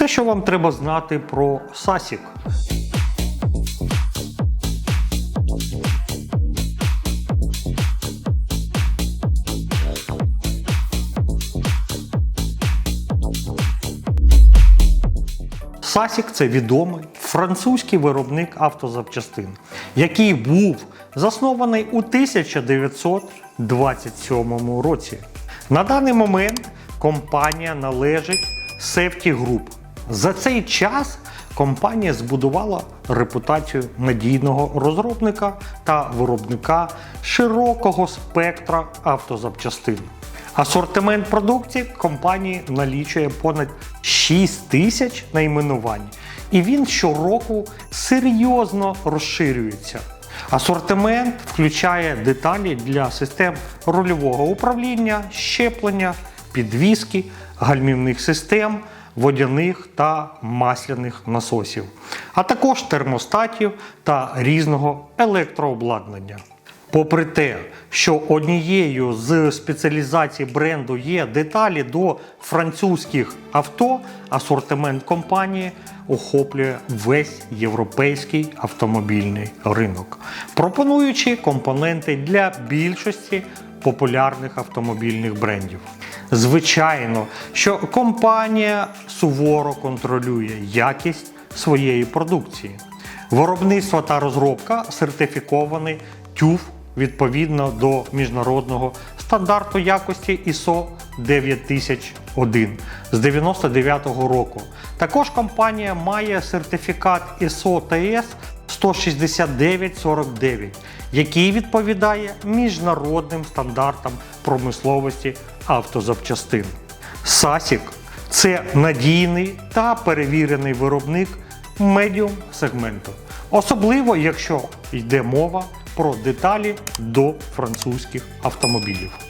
Все, що вам треба знати про Сасік. Сасік це відомий французький виробник автозапчастин, який був заснований у 1927 році. На даний момент компанія належить Safety Group. За цей час компанія збудувала репутацію надійного розробника та виробника широкого спектра автозапчастин. Асортимент продукції компанії налічує понад 6 тисяч найменувань, і він щороку серйозно розширюється. Асортимент включає деталі для систем рульового управління, щеплення, підвіски, гальмівних систем, водяних та масляних насосів, а також термостатів та різного електрообладнання. Попри те, що однією з спеціалізацій бренду є деталі до французьких авто, асортимент компанії охоплює весь європейський автомобільний ринок, пропонуючи компоненти для більшості популярних автомобільних брендів. Звичайно, що компанія суворо контролює якість своєї продукції. Виробництво та розробка сертифікований TÜV відповідно до міжнародного стандарту якості ISO 9001 з 99-го року. Також компанія має сертифікат ISO TS 16949, який відповідає міжнародним стандартам промисловості автозапчастин. Сасік це надійний та перевірений виробник медіум сегменту, особливо якщо йде мова про деталі до французьких автомобілів.